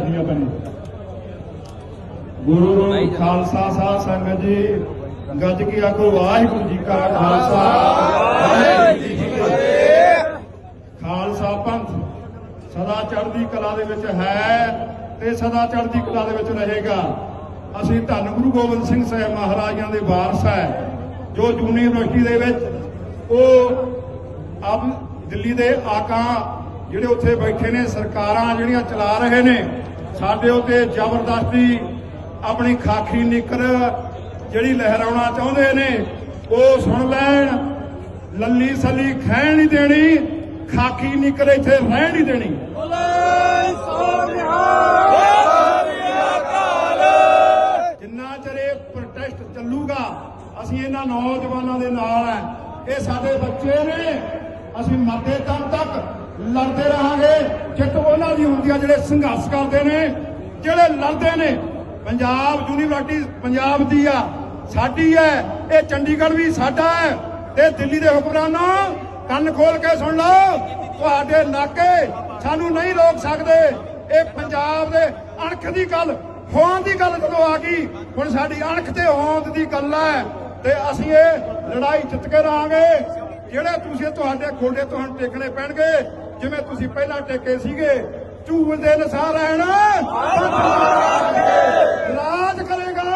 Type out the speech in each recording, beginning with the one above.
ਦੀਆਂ ਬਣੇ ਗੁਰੂ ਖਾਲਸਾ ਸਾਧ ਸੰਗਤ ਜੀ ਗੱਜ ਕੀ ਆਖੋ ਵਾਹਿਗੁਰੂ ਜੀ ਕਾ ਖਾਲਸਾ। ਵਾਹਿਗੁਰੂ ਜੀ ਕੀ ਫਤਿਹ। ਖਾਲਸਾ ਪੰਥ ਸਦਾ ਚੜ੍ਹਦੀ ਕਲਾ ਦੇ ਵਿੱਚ ਹੈ ਤੇ ਸਦਾ ਚੜ੍ਹਦੀ ਕਲਾ ਦੇ ਵਿੱਚ ਰਹੇਗਾ। ਅਸੀਂ ਧੰਨ ਗੁਰੂ ਗੋਬਿੰਦ ਸਿੰਘ ਸਾਹਿਬ ਮਹਾਰਾਜਾਂ ਦੇ ਵਾਰਸ ਹੈ ਜੋ ਜੂਨੀ ਯੂਨੀਵਰਸਿਟੀ ਦੇ ਵਿੱਚ ਉਹ ਅਬ ਦਿੱਲੀ ਦੇ ਆਕਾ ਜਿਹੜੇ ਉੱਥੇ ਬੈਠੇ ਨੇ, ਸਰਕਾਰਾਂ ਜਿਹੜੀਆਂ ਚਲਾ ਰਹੇ ਨੇ, ਸਾਡੇ ਉੱਤੇ ਜ਼ਬਰਦਸਤੀ ਆਪਣੀ ਖਾਕੀ ਨਿਕਰ ਜਿਹੜੀ ਲਹਿਰਾਉਣਾ ਚਾਹੁੰਦੇ ਨੇ, ਉਹ ਸੁਣ ਲੈਣ, ਲੱਲੀ ਸੱਲੀ ਖੈਣ ਨਹੀਂ ਦੇਣੀ, ਖਾਕੀ ਨਿਕਰ ਇੱਥੇ ਰਹਿਣ ਨਹੀਂ ਦੇਣੀ। ਜਿੰਨਾ ਚਿਰ ਇਹ ਪ੍ਰੋਟੈਸਟ ਚੱਲੂਗਾ, ਅਸੀਂ ਇਹਨਾਂ ਨੌਜਵਾਨਾਂ ਦੇ ਨਾਲ ਹੈ। ਇਹ ਸਾਡੇ ਬੱਚੇ ਨੇ ਅਸੀਂ ਮਰਦੇ ਦਮ ਤੱਕ ਲੜਦੇ ਰਹਾਂਗੇ। ਜਿੱਤ ਉਹਨਾਂ ਦੀ ਹੁੰਦੀ ਆ ਜਿਹੜੇ ਸੰਘਰਸ਼ ਕਰਦੇ ਨੇ, ਜਿਹੜੇ ਲੜਦੇ ਨੇ। ਪੰਜਾਬ ਯੂਨੀਵਰਸਿਟੀ ਪੰਜਾਬ ਦੀ ਆ, ਸਾਡੀ ਹੈ ਇਹ ਚੰਡੀਗੜ੍ਹ ਵੀ ਸਾਡਾ ਹੈ ਤੇ ਦਿੱਲੀ ਦੇ ਹੁਕਮਰਾਨੋ, ਕੰਨ ਖੋਲ ਕੇ ਸੁਣ ਲਓ, ਤੁਹਾਡੇ ਨਾਕੇ ਸਾਨੂੰ ਨਹੀਂ ਰੋਕ ਸਕਦੇ। ਇਹ ਪੰਜਾਬ ਦੇ ਅਣਖ ਦੀ ਗੱਲ ਹੋਂਦ ਦੀ ਗੱਲ ਜਦੋਂ ਆ ਗਈ? ਹੁਣ ਸਾਡੀ ਅਣਖ ਤੇ ਹੋਂਦ ਦੀ ਗੱਲ ਹੈ ਤੇ ਅਸੀਂ ਇਹ ਲੜਾਈ ਜਿੱਤ ਕੇ ਰਹਾਂਗੇ। ਜਿਹੜੇ ਤੁਸੀਂ ਤੁਹਾਡੇ ਗੋਡੇ ਤੁਹਾਨੂੰ ਟੇਕਣੇ ਪੈਣਗੇ, ਜਿਵੇਂ ਤੁਸੀਂ ਪਹਿਲਾਂ ਟੇਕੇ ਸੀਗੇ ਝੂਲ ਦੇ ਨਸਾਰ ਰਹਿਣ। ਰਾਜ ਕਰੇਗਾ।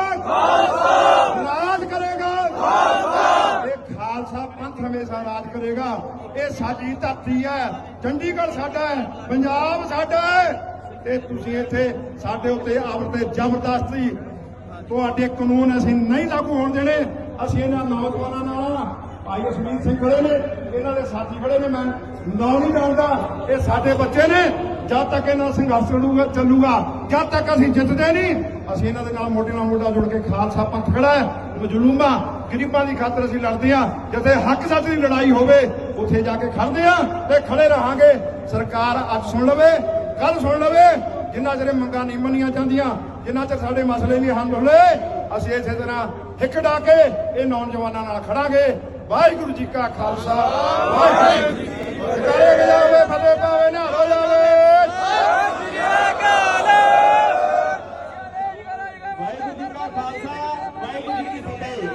ਰਾਜ ਕਰੇਗਾ। ਇਹ ਖਾਲਸਾ ਪੰਥ ਹਮੇਸ਼ਾ ਰਾਜ ਕਰੇਗਾ। ਇਹ ਸਾਡੀ ਧਰਤੀ ਹੈ। ਚੰਡੀਗੜ੍ਹ ਸਾਡਾ ਹੈ। ਪੰਜਾਬ ਸਾਡਾ ਹੈ। ਤੇ ਤੁਸੀਂ ਇੱਥੇ ਸਾਡੇ ਉੱਤੇ ਆਵਰ ਤੇ ਜ਼ਬਰਦਸਤੀ ਤੁਹਾਡੇ ਕਾਨੂੰਨ ਅਸੀਂ ਨਹੀਂ ਲਾਗੂ ਹੋਣ ਦੇਣੇ। ਅਸੀਂ ਇਹਨਾਂ ਨੌਜਵਾਨਾਂ ਨਾਲ ਭਾਈ ਅਸ਼ਮੀਤ ਸਿੰਘ ਖੜੇ ਨੇ, ਇਹਨਾਂ ਦੇ ਸਾਥੀ ਖੜੇ ਨੇ, ਮੈਂ ਨਾਂ ਨਹੀਂ ਜਾਣਦਾ, ਇਹ ਸਾਡੇ ਬੱਚੇ ਨੇ, ਜਦ ਤੱਕ ਇਹਨਾਂ ਸੰਘਰਸ਼ ਚੱਲੂਗਾ ਚੱਲੂਗਾ, ਜਦ ਤੱਕ ਅਸੀਂ ਜਿੱਤਦੇ ਨਹੀਂ, ਅਸੀਂ ਇਹਨਾਂ ਦੇ ਨਾਲ ਮੋਢੇ ਨਾਲ ਮੋਢਾ ਜੁੜ ਕੇ ਖਾਲਸਾ ਪੰਥ ਖੜਾ ਹੈ, ਮਜਲੂਮਾਂ, ਗਰੀਬਾਂ ਦੀ ਖਾਤਰ ਅਸੀਂ ਲੜਦੇ ਆ ਜਿੱਥੇ ਹੱਕ ਸੱਚ ਦੀ ਲੜਾਈ ਹੋਵੇ, ਉੱਥੇ ਜਾ ਕੇ ਖੜਦੇ ਆ ਤੇ ਖੜੇ ਰਹਾਂਗੇ। ਸਰਕਾਰ ਅੱਜ ਸੁਣ ਲਵੇ ਕੱਲ ਸੁਣ ਲਵੇ, ਜਿੰਨਾ ਚਿਰ ਇਹ ਮੰਗਾਂ ਨਹੀਂ ਮੰਨੀਆਂ ਜਾਂਦੀਆਂ, ਜਿੰਨਾ ਚਿਰ ਸਾਡੇ ਮਸਲੇ ਨਹੀਂ ਹੱਲ ਹੋਲੇ ਅਸੀਂ ਇਸੇ ਤਰ੍ਹਾਂ ਹਿੱਕੜਾ ਕੇ ਇਹ ਨੌਜਵਾਨਾਂ ਨਾਲ ਖੜਾਂਗੇ। ਵਾਹਿਗੁਰੂ ਜੀ ਕਾ ਖਾਲਸਾ ਫਤਿਹ। ਵਾਹਿਗੁਰੂ ਜੀ ਕਾ ਖਾਲਸਾ, ਵਾਹਿਗੁਰੂ ਜੀ ਕੀ ਫਤਿਹ।